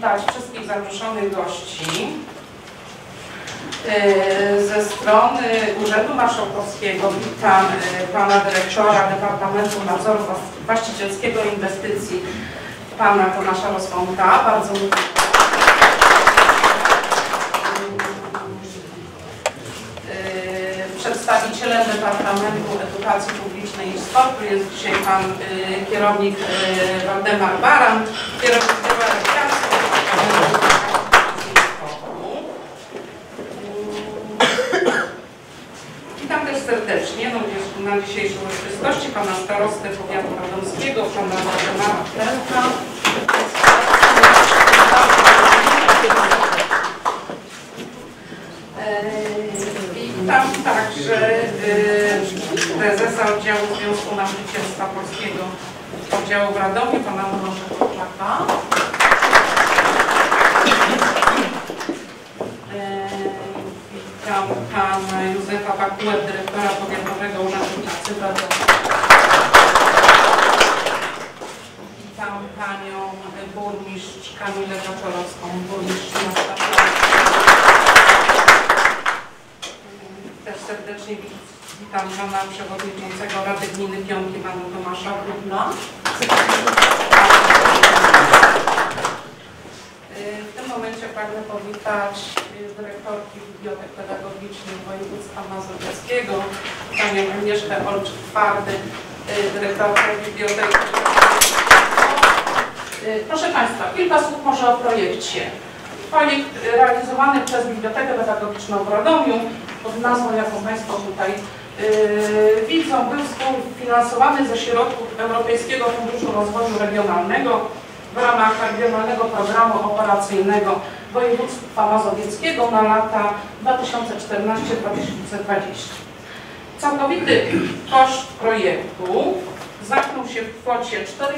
powitać wszystkich zaproszonych gości e, ze strony Urzędu Marszałkowskiego. Witam e, Pana Dyrektora Departamentu Nadzoru Właścicielskiego Inwestycji, Pana Tomasza Rosłonka. Bardzo mi Przedstawicielem Departamentu Edukacji Publicznej i Sportu jest dzisiaj Pan kierownik Waldemar Baran, kierownik Biura Rekreacji Departamentu Edukacji i Sportu. Y, Witam też serdecznie no, na dzisiejszej uroczystości Pana Starostę Powiatu Radomskiego, Pana Pelka. Witam także y, prezesa oddziału Związku Nauczycielstwa Polskiego oddziału w Radomiu, pana Tomasza Korczaka. Witam pana Józefa Pakułę, dyrektora Powiatowego Urzędu Radomiu. Witam panią burmistrz Kamilę Kaczorowską, burmistrz miasta Też serdecznie witam pana przewodniczącego Rady Gminy Pionki, pana Tomasza Grudna. W tym momencie pragnę powitać dyrektorki Bibliotek Pedagogicznych Województwa Mazowieckiego, panią Agnieszkę Olczyk-Twardy, dyrektorkę Biblioteki Proszę Państwa, kilka słów może o projekcie. Projekt realizowany przez Bibliotekę Pedagogiczną w Radomiu pod nazwą, jaką Państwo tutaj yy, widzą, był współfinansowany ze środków Europejskiego Funduszu Rozwoju Regionalnego w ramach Regionalnego Programu Operacyjnego Województwa Mazowieckiego na lata 2014-2020. Całkowity koszt projektu zamknął się w kwocie 4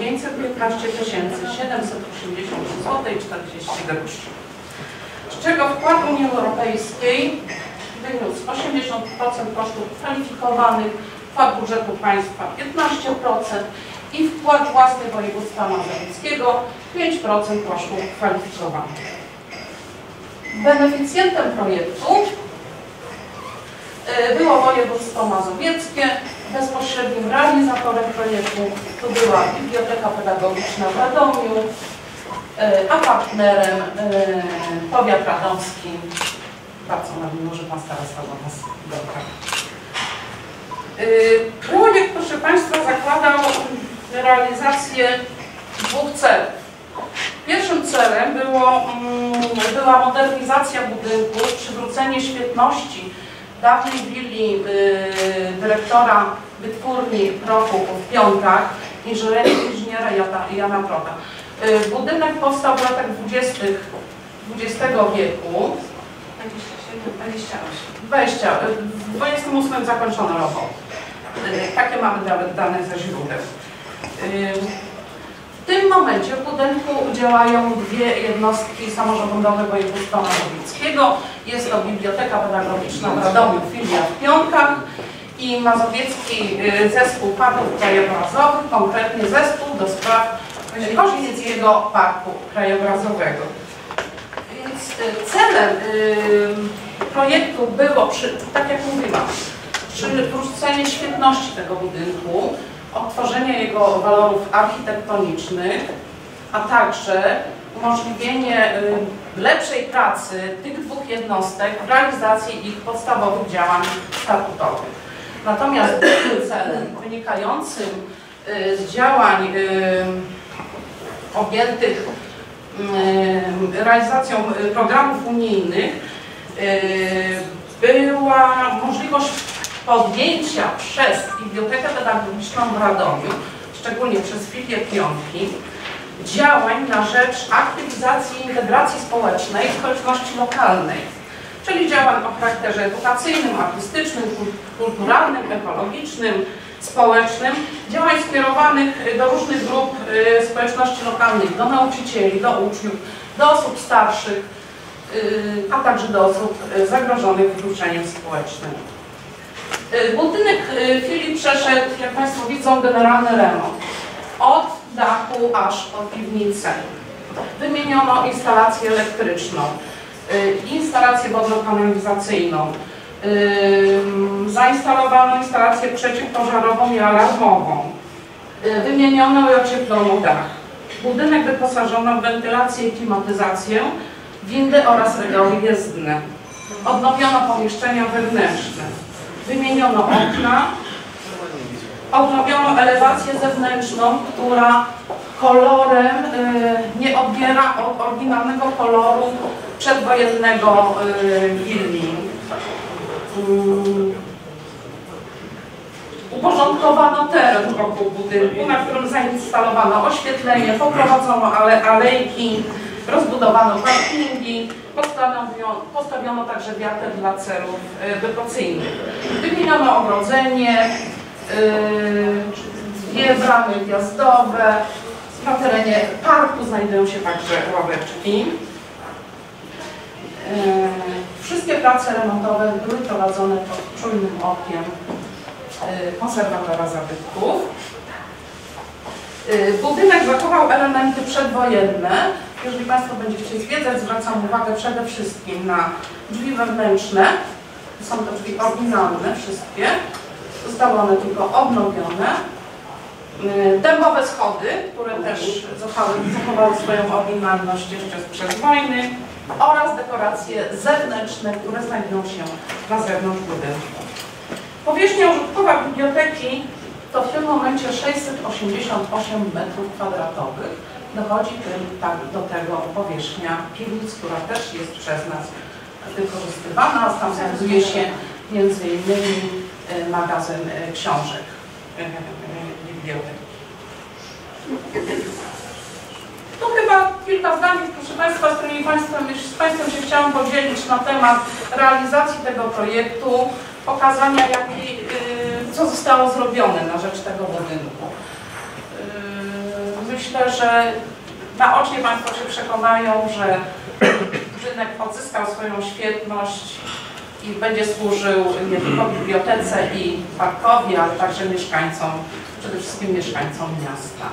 515 780 zł i 40 groszy. Z czego wkład Unii Europejskiej wyniósł 80% kosztów kwalifikowanych, wkład budżetu państwa 15% i wkład własny województwa mazowieckiego 5% kosztów kwalifikowanych. Beneficjentem projektu było województwo mazowieckie, bezpośrednim realizatorem projektu to była Biblioteka Pedagogiczna w Radomiu, a partnerem powiat radomski. Bardzo nam miło, że Pan Starosta do nas dotarł. Projekt, proszę Państwa, zakładał realizację dwóch celów. Pierwszym celem było, była modernizacja budynku, przywrócenie świetności dawnej willi y, dyrektora wytwórni prochu w Piątkach, inżyniera Jana Prota. Y, budynek powstał w latach 20. XX wieku. 28. 20. W 28 zakończono robotę. Y, takie mamy dane ze źródeł. Y, w tym momencie w budynku działają dwie jednostki samorządowe województwa mazowieckiego. Jest to Biblioteka Pedagogiczna w Radomiu, filia w Pionkach i Mazowiecki Zespół Parków Krajobrazowych, konkretnie Zespół do spraw Koźnickiego Parku Krajobrazowego. Więc celem projektu było, przy, tak jak mówiłam, przywrócenie świetności tego budynku, odtworzenie jego walorów architektonicznych, a także umożliwienie lepszej pracy tych dwóch jednostek w realizacji ich podstawowych działań statutowych. Natomiast celem wynikającym z działań objętych realizacją programów unijnych była możliwość podjęcia przez Bibliotekę Pedagogiczną w Radomiu, szczególnie przez filię Piątki, działań na rzecz aktywizacji i integracji społecznej społeczności lokalnej, czyli działań o charakterze edukacyjnym, artystycznym, kulturalnym, ekologicznym, społecznym, działań skierowanych do różnych grup y, społeczności lokalnych, do nauczycieli, do uczniów, do osób starszych, y, a także do osób y, zagrożonych wykluczeniem społecznym. Budynek filii przeszedł, jak Państwo widzą, generalny remont. Od dachu aż po piwnicę. Wymieniono instalację elektryczną, instalację wodno-kanalizacyjną, zainstalowano instalację przeciwpożarową i alarmową, wymieniono i ocieplono dach. Budynek wyposażono w wentylację i klimatyzację, windy oraz regały jezdne. Odnowiono pomieszczenia wewnętrzne. Wymieniono okna. Odnowiono elewację zewnętrzną, która kolorem y, nie odbiera od oryginalnego koloru przedwojennego y, willi. Y, uporządkowano teren wokół budynku, na którym zainstalowano oświetlenie, poprowadzono ale, alejki, rozbudowano parkingi, postawiono, także wiatr dla celów edukacyjnych. Wymieniono ogrodzenie, dwie bramy wjazdowe, na terenie parku znajdują się także ławeczki. Wszystkie prace remontowe były prowadzone pod czujnym okiem konserwatora zabytków. Budynek zachował elementy przedwojenne. Jeżeli Państwo będziecie zwiedzać, zwracam uwagę przede wszystkim na drzwi wewnętrzne. Są to drzwi oryginalne wszystkie. Zostały one tylko obnowione. Dębowe schody, które też zachowały, zachowały swoją oryginalność jeszcze sprzed wojny oraz dekoracje zewnętrzne, które znajdują się na zewnątrz budynku. Powierzchnia użytkowa biblioteki to w tym momencie 688 m2. Dochodzi tym, tak, do tego powierzchnia piwnic, która też jest przez nas wykorzystywana. Tam znajduje się między innymi e, magazyn e, książek e, biblioteki. To chyba kilka zdań, proszę Państwa, z którymi Państwem, z Państwem się chciałam podzielić na temat realizacji tego projektu pokazania, jaki, co zostało zrobione na rzecz tego budynku. Myślę, że naocznie Państwo się przekonają, że budynek odzyskał swoją świetność i będzie służył nie tylko bibliotece i parkowi, ale także mieszkańcom, przede wszystkim mieszkańcom miasta.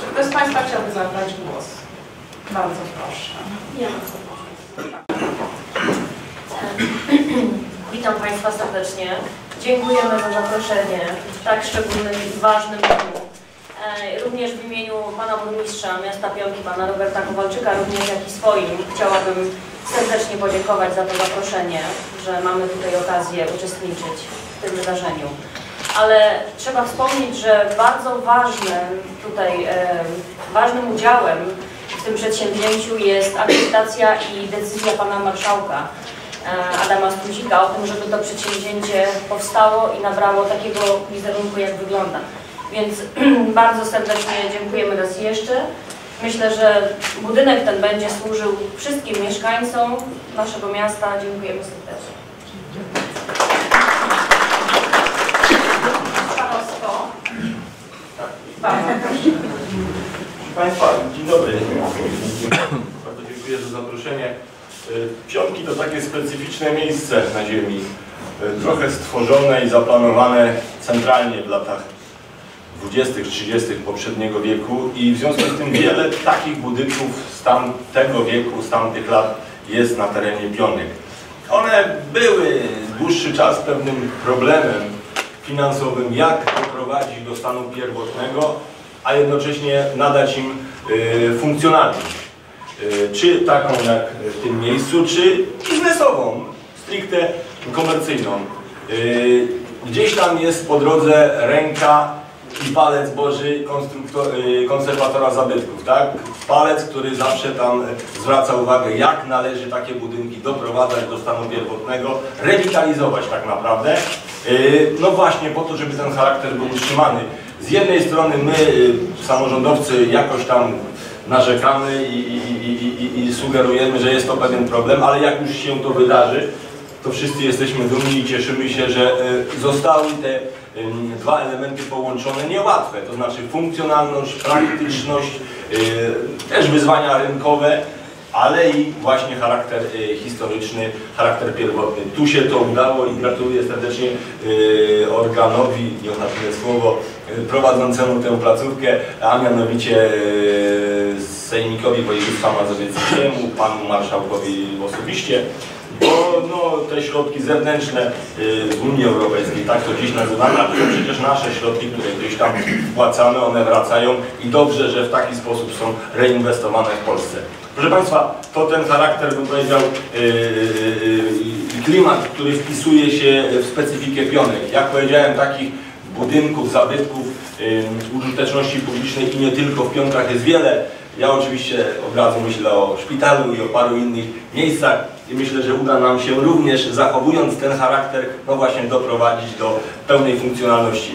Czy ktoś z Państwa chciałby zabrać głos? Bardzo proszę. Ja. Witam Państwa serdecznie. Dziękujemy za zaproszenie w tak szczególnym i ważnym dniu. E, również w imieniu Pana Burmistrza Miasta Pionki, Pana Roberta Kowalczyka, również jak i swoim, chciałabym serdecznie podziękować za to zaproszenie, że mamy tutaj okazję uczestniczyć w tym wydarzeniu. Ale trzeba wspomnieć, że bardzo ważnym tutaj, e, ważnym udziałem w tym przedsięwzięciu jest akceptacja i decyzja Pana Marszałka E, Adama Struzika o tym, żeby to przedsięwzięcie powstało i nabrało takiego wizerunku, jak wygląda. Więc bardzo serdecznie dziękujemy raz jeszcze. Myślę, że budynek ten będzie służył wszystkim mieszkańcom naszego miasta. Dziękujemy serdecznie. Proszę Państwa, dzień dobry. Bardzo dziękuję za zaproszenie. Y, pionki to takie specyficzne miejsce na Ziemi, y, trochę stworzone i zaplanowane centralnie w latach 20-30 poprzedniego wieku i w związku z tym wiele takich budynków z tamtego wieku, z tamtych lat jest na terenie Pionek. One były dłuższy czas pewnym problemem finansowym, jak doprowadzić do stanu pierwotnego, a jednocześnie nadać im y, funkcjonalność. E, czy taką jak w tym miejscu, czy biznesową, stricte komercyjną. E, gdzieś tam jest po drodze ręka i palec Boży e, konserwatora zabytków, tak? Palec, który zawsze tam zwraca uwagę, jak należy takie budynki doprowadzać do stanu pierwotnego, rewitalizować tak naprawdę. No właśnie po to, żeby ten charakter był utrzymany. Z jednej strony my, samorządowcy, jakoś tam narzekamy i, i, i, i, sugerujemy, że jest to pewien problem, ale jak już się to wydarzy, to wszyscy jesteśmy dumni i cieszymy się, że zostały te dwa elementy połączone niełatwe, to znaczy funkcjonalność, praktyczność, e, też wyzwania rynkowe, ale i właśnie charakter e, historyczny, charakter pierwotny. Tu się to udało i gratuluję serdecznie organowi, nie na słowo, y, prowadzącemu tę placówkę, a mianowicie y, Sejmikowi Województwa Mazowieckiemu, panu marszałkowi osobiście, bo no, te środki zewnętrzne y, z Unii Europejskiej, tak to dziś nazywamy, a to przecież nasze środki, które gdzieś tam wpłacamy, one wracają i dobrze, że w taki sposób są reinwestowane w Polsce. Proszę Państwa, to ten charakter, bym powiedział, yy, yy, klimat, który wpisuje się w specyfikę pionek. Jak powiedziałem, takich budynków, zabytków yy, użyteczności publicznej i nie tylko w pionkach jest wiele. Ja oczywiście od razu myślę o szpitalu i o paru innych miejscach i myślę, że uda nam się również zachowując ten charakter, no właśnie doprowadzić do pełnej funkcjonalności.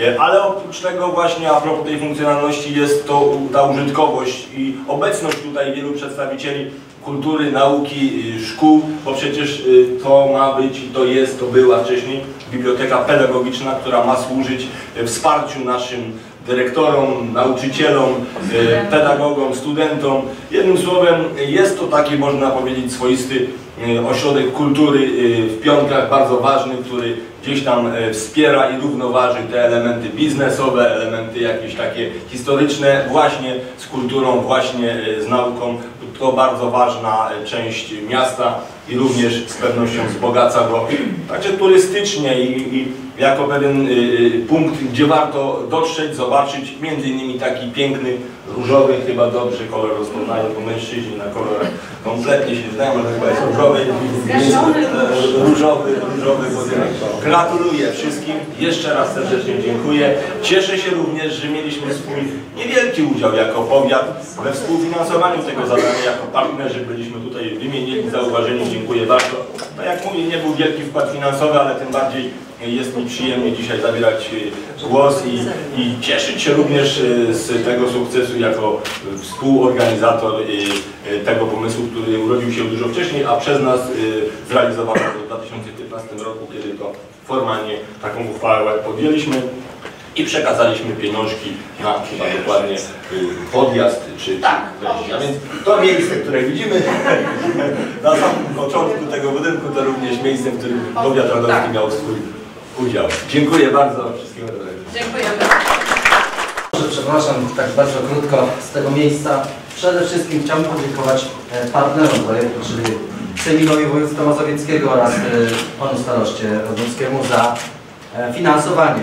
E, Ale oprócz tego właśnie a propos tej funkcjonalności jest to ta użytkowość i obecność tutaj wielu przedstawicieli kultury, nauki, y, szkół, bo przecież y, to ma być to jest, to była wcześniej biblioteka pedagogiczna, która ma służyć y, wsparciu naszym dyrektorom, nauczycielom, y, pedagogom, studentom. Jednym słowem jest to taki, można powiedzieć, swoisty y, ośrodek kultury y, w Pionkach, bardzo ważny, który gdzieś tam wspiera i równoważy te elementy biznesowe, elementy jakieś takie historyczne, właśnie z kulturą, właśnie z nauką. To bardzo ważna część miasta i również z pewnością wzbogaca go. Także turystycznie i, i jako pewien y, y, punkt, gdzie warto dotrzeć, zobaczyć między innymi taki piękny, różowy, chyba dobrze kolor rozpoznają, bo mężczyźni na kolorach kompletnie się znają, ale chyba jest różowy, e, różowy, różowy budynek. Gratuluję wszystkim, jeszcze raz serdecznie dziękuję. Cieszę się również, że mieliśmy swój niewielki udział jako powiat we współfinansowaniu tego zadania, jako partnerzy byliśmy tutaj wymienieni, zauważeni, dziękuję bardzo. No jak mówię, nie był wielki wkład finansowy, ale tym bardziej jest mi przyjemnie dzisiaj zabierać y, głos i, i cieszyć się również y, z tego sukcesu jako współorganizator y, tego pomysłu, który urodził się dużo wcześniej, a przez nas zrealizowano w 2015 roku, kiedy to formalnie taką uchwałę podjęliśmy i przekazaliśmy pieniążki na chyba dokładnie podjazd czy Tak. A więc to miejsce, które widzimy na samym początku tego budynku, to również miejsce, w którym powiat radowski Tak. miał swój udział. Dziękuję bardzo. Wszystkiego dobrego. Dziękujemy. Przepraszam, tak bardzo krótko z tego miejsca. Przede wszystkim chciałbym podziękować e, partnerom projektu, czyli Sejmikowi Województwa Mazowieckiego oraz e, panu staroście Rodząckiemu za e, finansowanie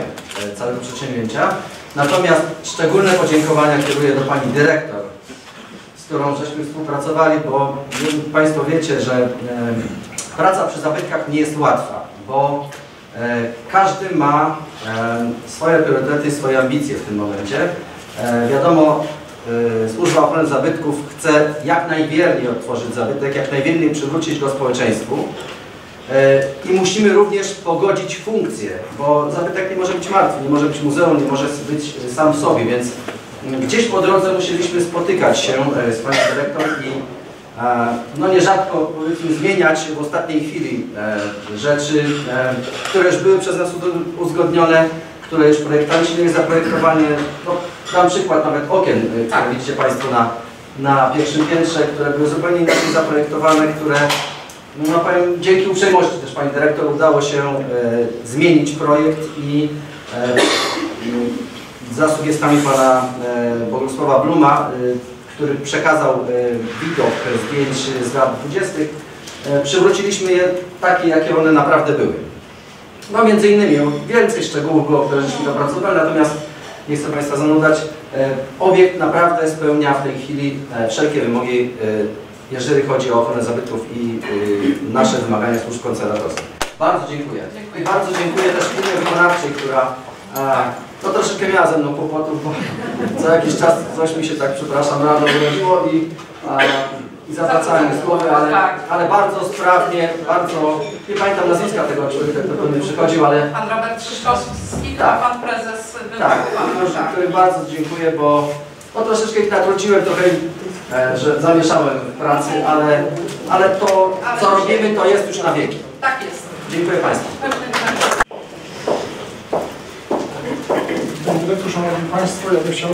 całego przedsięwzięcia. Natomiast szczególne podziękowania kieruję do pani dyrektor, z którą żeśmy współpracowali, bo Państwo wiecie, że praca przy zabytkach nie jest łatwa, bo każdy ma e, swoje priorytety, swoje ambicje w tym momencie. E, wiadomo, e, Służba Ochrony Zabytków chce jak najwierniej otworzyć zabytek, jak najwierniej przywrócić go społeczeństwu. E, I musimy również pogodzić funkcje, bo zabytek nie może być martwy, nie może być muzeum, nie może być sam w sobie, więc gdzieś po drodze musieliśmy spotykać się e, z Panią Dyrektor i e, no nierzadko powiedzmy zmieniać w ostatniej chwili e, rzeczy, e, które już były przez nas uzgodnione, które już projektanci mieli zaprojektowanie. No, dam przykład nawet okien, e, które Tak. widzicie Państwo na, na pierwszym piętrze, które były zupełnie inaczej zaprojektowane, które no powiem, dzięki uprzejmości też Pani Dyrektor udało się e, zmienić projekt i e, za sugestiami Pana e, Bogusława Bluma, e, który przekazał e, widok zdjęć z lat 20. E, przywróciliśmy je takie, jakie one naprawdę były. No między innymi więcej szczegółów było, które żeśmy dopracowali, natomiast nie chcę Państwa zanudzać. E, Obiekt naprawdę spełnia w tej chwili wszelkie wymogi, jeżeli chodzi o ochronę zabytków i nasze wymagania służb konserwatorskich. Bardzo dziękuję. Dziękuję. I bardzo dziękuję też firmie wykonawczej, która no troszeczkę miała ze mną kłopotów, bo co jakiś czas coś mi się tak, przepraszam, rano urodziło i, i zawracałem z głowy, ale, Tak. ale bardzo sprawnie, bardzo, nie pamiętam nazwiska tego człowieka, kto do mnie przychodził, ale Pan Robert Krzysztofski, Tak. pan prezes był tak, tak. którym bardzo dziękuję, bo no, troszeczkę ich natrudziłem, trochę e, że zamieszałem pracy, ale, ale to, co robimy, to jest już na wieki. Tak jest. Dziękuję Państwu. Dyrektor, Szanowni Państwo, ja bym chciał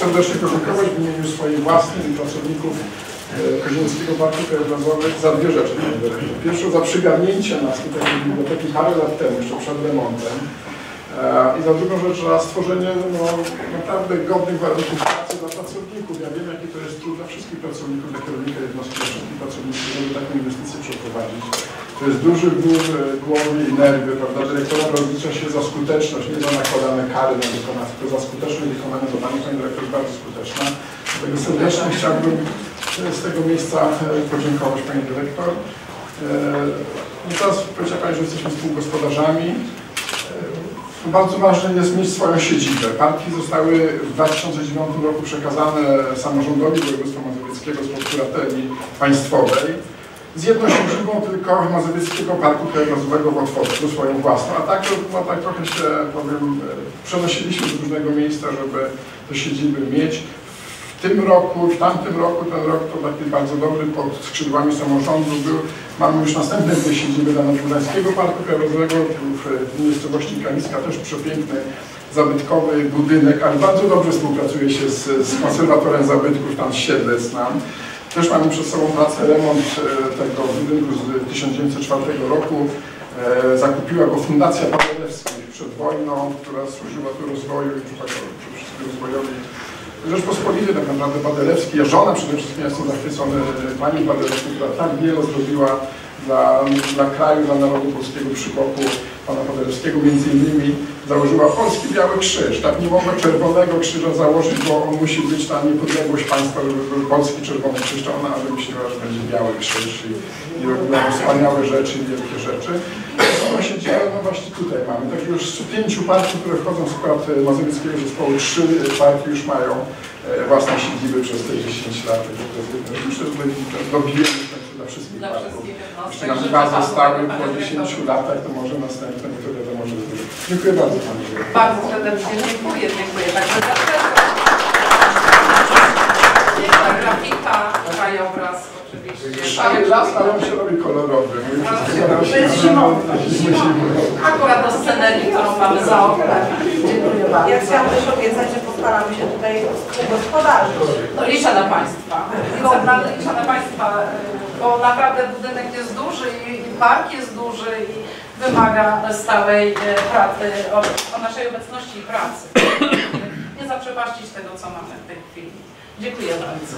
serdecznie podziękować w imieniu swoich własnych i pracowników e, Kozińskiego Parku Krajobrazowych za dwie rzeczy. Pierwszą za przygarnięcie nas tutaj do biblioteki parę lat temu, jeszcze przed remontem. E, I za drugą rzecz raz stworzenie no, naprawdę godnych warunków pracy dla pracowników. Ja wiem, jaki to jest trud dla wszystkich pracowników, dla kierownika jednostki, dla wszystkich pracowników, żeby taką inwestycję przeprowadzić. To jest duży ból e, głowy i nerwy, prawda? Dyrektora rozlicza się za skuteczność, nie za nakładane kary na wykonanie, tylko za skuteczne wykonanie zadania. Pani dyrektor jest bardzo skuteczna. Dlatego serdecznie chciałbym e, z tego miejsca e, podziękować Pani dyrektor. No teraz powiedziała Pani, że jesteśmy współgospodarzami. Bardzo ważne jest mieć swoją siedzibę. Parki zostały w 2009 roku przekazane samorządowi województwa mazowieckiego z prokurateli państwowej z jedną siedzibą tylko Mazowieckiego Parku Krajobrazowego w Otwocku, swoją własną, a tak, no, tak trochę się, powiem, e, przenosiliśmy do różnego miejsca, żeby te siedziby mieć. W tym roku, w tamtym roku, ten rok to taki bardzo dobry pod skrzydłami samorządu był. Mamy już następne dwie siedziby dla Nadgórzańskiego Parku Krajobrazowego, w, miejscowości Kaliska też przepiękny zabytkowy budynek, ale bardzo dobrze współpracuje się z, z konserwatorem zabytków, tam z Siedlec nam. Też mamy przed sobą pracę, remont e, tego budynku z 1904 roku. E, Zakupiła go Fundacja Paderewskich przed wojną, która służyła tu rozwoju i przede wszystkim rozwojowi Rzeczpospolitej, tak naprawdę Paderewski. Ja żona przede wszystkim, jestem zachwycony pani Paderewską, która tak wiele zrobiła dla, dla kraju, dla narodu polskiego przy boku pana Paderewskiego. Między innymi założyła Polski Biały Krzyż. Tak nie mogła Czerwonego Krzyża założyć, bo on musi być ta niepodległość państwa, żeby był Polski Czerwony Krzyż, to ona wymyśliła, że będzie Biały Krzyż i, i robiła wspaniałe rzeczy i wielkie rzeczy. Ono się dzieje, no właśnie tutaj mamy. Także już z pięciu partii, które wchodzą w skład e, mazowieckiego zespołu, trzy partie już mają e, własne siedziby przez te 10 lat. To Myślę, że dobijemy końcu dla wszystkich partii. jednostek. Jeśli nam dwa zostały po panie 10 dyrektorze. latach, to może następne, to będzie. Dziękuję bardzo Dyrektorze. Bardzo serdecznie dziękuję, dziękuję. Także dlatego piękna grafika, krajobraz oczywiście. Szary las, ale on się robi kolorowy. To jest zimowy. Akurat do scenerii, którą mamy za oknem. Dziękuję bardzo. Ja chciałam też obiecać, że postaramy się tutaj gospodarzyć. No liczę na Państwa. Naprawdę liczę na Państwa, bo naprawdę budynek jest duży i i park jest duży i wymaga stałej y, pracy, o, o naszej obecności i pracy. Nie zaprzepaścić tego, co mamy w tej chwili. Dziękuję bardzo.